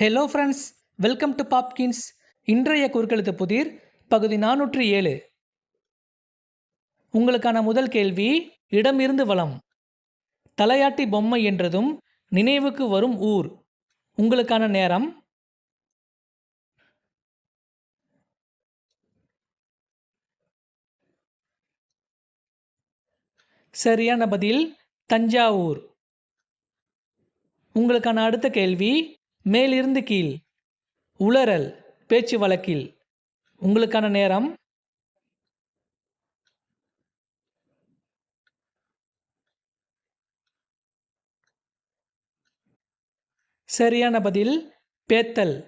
Hello friends welcome to Popkins இன்றைய குறுக்கெழுத்து புதிர் பகுதி நானூற்றி ஏழு. உங்களுக்கான முதல் கேள்வி இடமிருந்து வளம் தலையாட்டி பொம்மை என்றதும் நினைவுக்கு வரும் ஊர். உங்களுக்கான நேரம். சரியான பதில் தஞ்சாவூர். உங்களுக்கான அடுத்த கேள்வி மேலிருந்து கீழ் உளறல் பேச்சு வழக்கில். உங்களுக்கான நேரம்? சரியான பதில் பேத்தல்.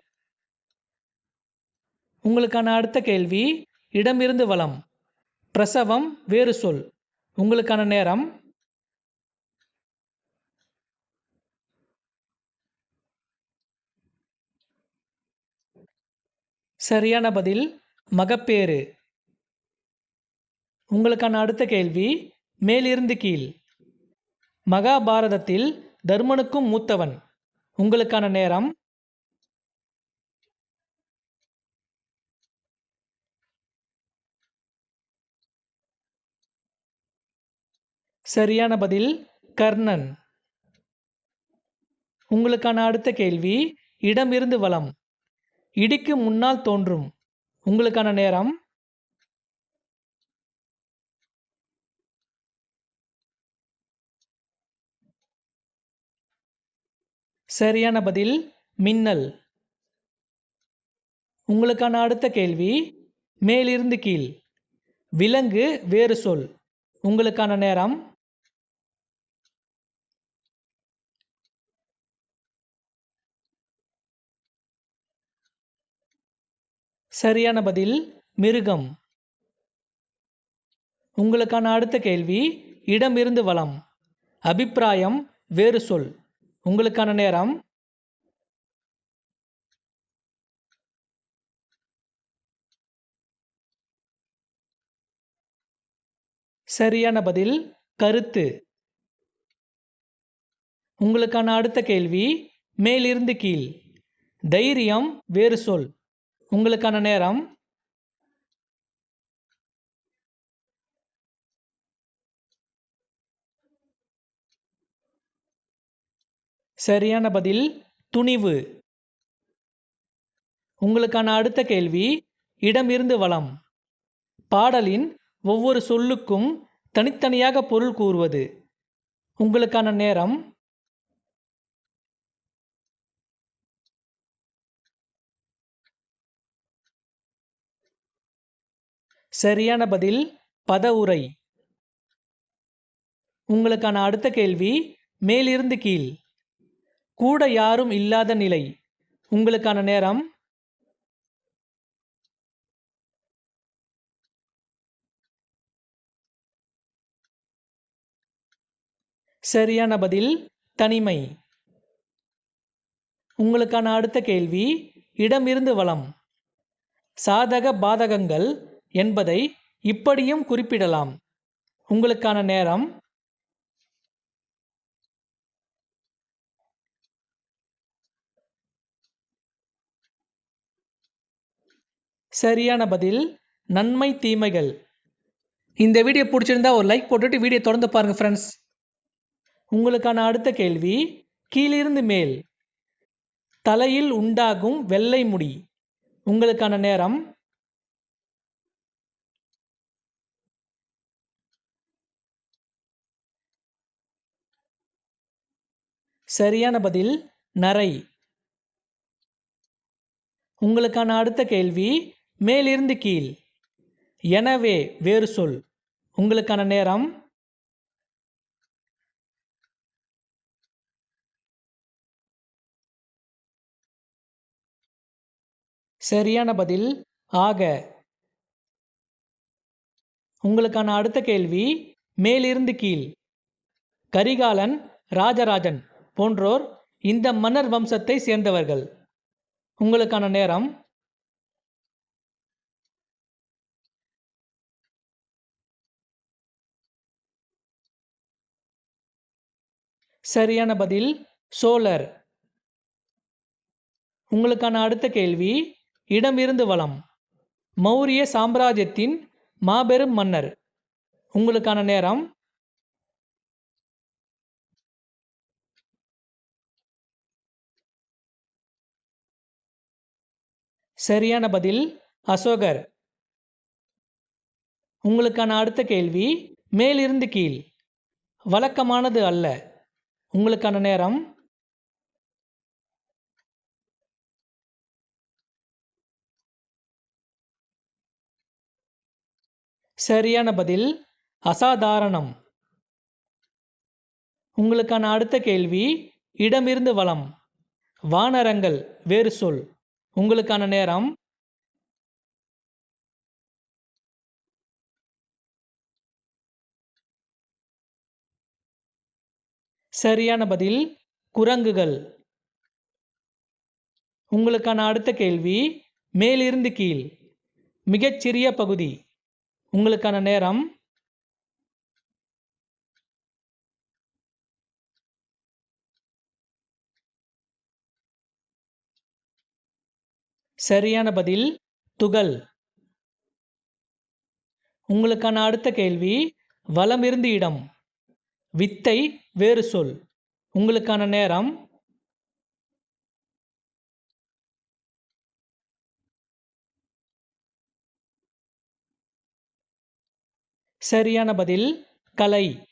உங்களுக்கான அடுத்த கேள்வி இடமிருந்து வளம் பிரசவம் வேறு சொல். உங்களுக்கான நேரம்? சரியான பதில் மகப்பேறு. உங்களுக்கான அடுத்த கேள்வி மேலிருந்து கீழ். மகாபாரதத்தில் தர்மனுக்கும் மூத்தவன். உங்களுக்கான நேரம். சரியான பதில் கர்ணன். உங்களுக்கான அடுத்த கேள்வி இடமிருந்து வளம் இடிக்கு முன்னால் தோன்றும். உங்களுக்கான நேரம்? சரியான பதில் மின்னல். உங்களுக்கான அடுத்த கேள்வி மேலிருந்து கீழ். விலங்கு வேறு சொல். உங்களுக்கான நேரம்? சரியான பதில் மிருகம். உங்களுக்கான அடுத்த கேள்வி இடமிருந்து வளம். அபிப்பிராயம் வேறு சொல். உங்களுக்கான நேரம். சரியான பதில் கருத்து. உங்களுக்கான அடுத்த கேள்வி மேலிருந்து கீழ். தைரியம் வேறு சொல். உங்களுக்கான நேரம். சரியான பதில் துணிவு. உங்களுக்கான அடுத்த கேள்வி இடமிருந்து வளம். பாடலின் ஒவ்வொரு சொல்லுக்கும் தனித்தனியாக பொருள் கூறுவது. உங்களுக்கான நேரம் சரியான பதில் பதவுரை உங்களுக்கான அடுத்த கேள்வி மேலிருந்து கீழ். கூட யாரும் இல்லாத நிலை. உங்களுக்கான நேரம். சரியான பதில் தனிமை. உங்களுக்கான அடுத்த கேள்வி இடமிருந்து வளம். சாதக பாதகங்கள் என்பதை இப்படியும் குறிப்பிடலாம். உங்களுக்கான நேரம். சரியான பதில். நன்மை தீமைகள். இந்த வீடியோ பிடிச்சிருந்தா ஒரு லைக் போட்டுட்டு வீடியோ தொடர்ந்து பாருங்கள் ஃப்ரெண்ட்ஸ் உங்களுக்கான அடுத்த கேள்வி கீழிருந்து மேல். தலையில் உண்டாகும் வெள்ளை முடி. உங்களுக்கான நேரம். சரியான பதில் நரை. உங்களுக்கான அடுத்த கேள்வி மேலிருந்து கீழ். எனவே வேறு சொல் உங்களுக்கான நேரம். சரியான பதில் ஆக. உங்களுக்கான அடுத்த கேள்வி மேலிருந்து கீழ். கரிகாலன் ராஜராஜன். போன்றோர் இந்த மன்னர் வம்சத்தை சேர்ந்தவர்கள். உங்களுக்கான நேரம். சரியான பதில் சோழர். உங்களுக்கான அடுத்த கேள்வி இடமிருந்து வளம் மௌரிய சாம்ராஜ்யத்தின் மாபெரும் மன்னர். உங்களுக்கான நேரம். சரியான பதில் அசோகர். உங்களுக்கான அடுத்த கேள்வி மேலிருந்து கீழ். வழக்கமானது அல்ல. உங்களுக்கான நேரம். சரியான பதில் அசாதாரணம். உங்களுக்கான அடுத்த கேள்வி இடமிருந்து வளம். வானரங்கள் வேறு சொல். உங்களுக்கான நேரம். சரியான பதில் குரங்குகள். உங்களுக்கான அடுத்த கேள்வி மேலிருந்து கீழ். மிகச்சிறிய பகுதி. உங்களுக்கான நேரம் சரியான பதில் துகள். உங்களுக்கான அடுத்த கேள்வி வலமிருந்து இடம். வித்தை வேறு சொல். உங்களுக்கான நேரம். சரியான பதில் கலை.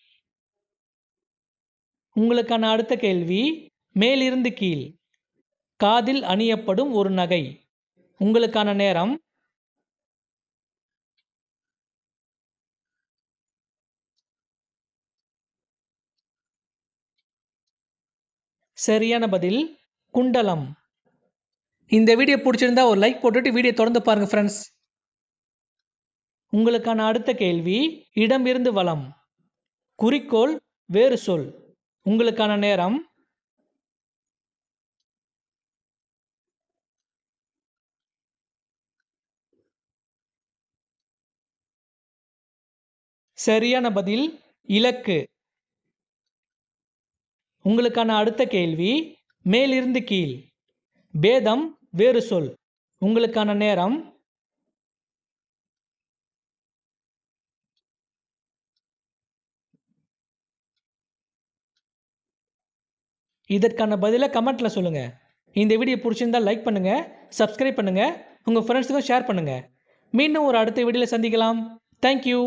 உங்களுக்கான அடுத்த கேள்வி மேலிருந்து கீழ். காதில் அணியப்படும் ஒரு நகை. உங்களுக்கான நேரம். சரியான பதில் குண்டலம். இந்த வீடியோ பிடிச்சிருந்தா ஒரு லைக் போட்டுட்டு வீடியோ தொடர்ந்து பாருங்கள் ஃப்ரெண்ட்ஸ் உங்களுக்கான அடுத்த கேள்வி இடம் இருந்து வளம் குறிக்கோள் வேறு சொல். உங்களுக்கான நேரம் சரியான பதில் இலக்கு. உங்களுக்கான அடுத்த கேள்வி மேலிருந்து கீழ். பேதம் வேறு சொல். உங்களுக்கான நேரம். இதற்கான பதிலை கமெண்ட்டில் சொல்லுங்கள் இந்த வீடியோ பிடிச்சிருந்தால் லைக் பண்ணுங்கள் சப்ஸ்கிரைப் பண்ணுங்கள் உங்கள் ஃப்ரெண்ட்ஸுக்கும் ஷேர் பண்ணுங்கள் மீண்டும் ஒரு அடுத்த வீடியோவில் சந்திக்கலாம். தேங்க்யூ